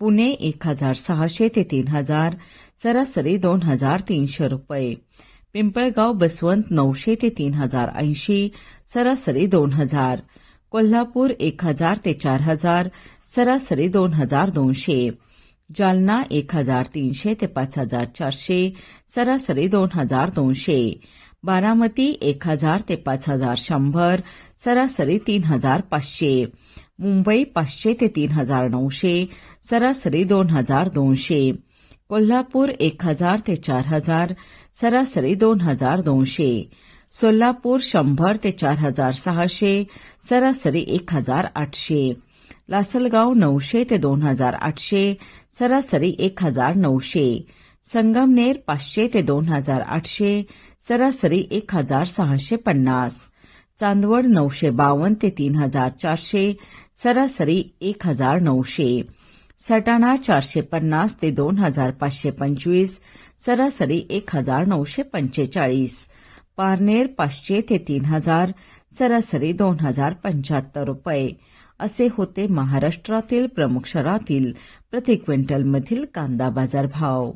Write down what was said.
पुणे एक हज़ार सहाशे ते तीन हज़ार, सरासरी दोन हज़ार तीनशे रुपये. पिंपळगाव, बसवंत नऊशे ते तीन हज़ार ऐंशी, सरासरी दोन हज़ार. कोल्हापूर एक हज़ार ते चार हज़ार, सरासरी दोन हज़ार दोनशे. जालना एक हज़ार तीनशे ते पाच हज़ार चारशे, सरासरी दोन हज़ार दोनशे. बारामती एक हज़ार ते पाच हज़ार शंभर, सरासरी तीन हज़ार पाचशे. मुंबई पाचशे ते तीन हजार नऊशे सरासरी दोन हजार दोनशे कोल्हापूर एक हजार ते चार हजार सरासरी दोन हजार दोनशे सोलापूर शंभर ते चार हजार सहाशे सरासरी एक हजार आठशे लासलगाव नऊशे ते दोन हजार आठशे सरासरी एक हजार नऊशे संगमनेर पाचशे ते दोन हजार आठशे सरासरी एक हजार सहाशे पन्नास चांदवड नऊशे बावन्न ते तीन हजार चारशे सरासरी एक हजार नऊशे. सटाणा चारशे पन्नास ते दोन हजार पाचशे पंचवीस सरासरी एक हजार नऊशे पंचेचाळीस. पारनेर पाचशे ते तीन हजार सरासरी दोन हजार पंच्याहत्तर रुपये. असे होते महाराष्ट्रातील प्रमुख शहरातील प्रति क्विंटलमधील कांदा बाजार भाव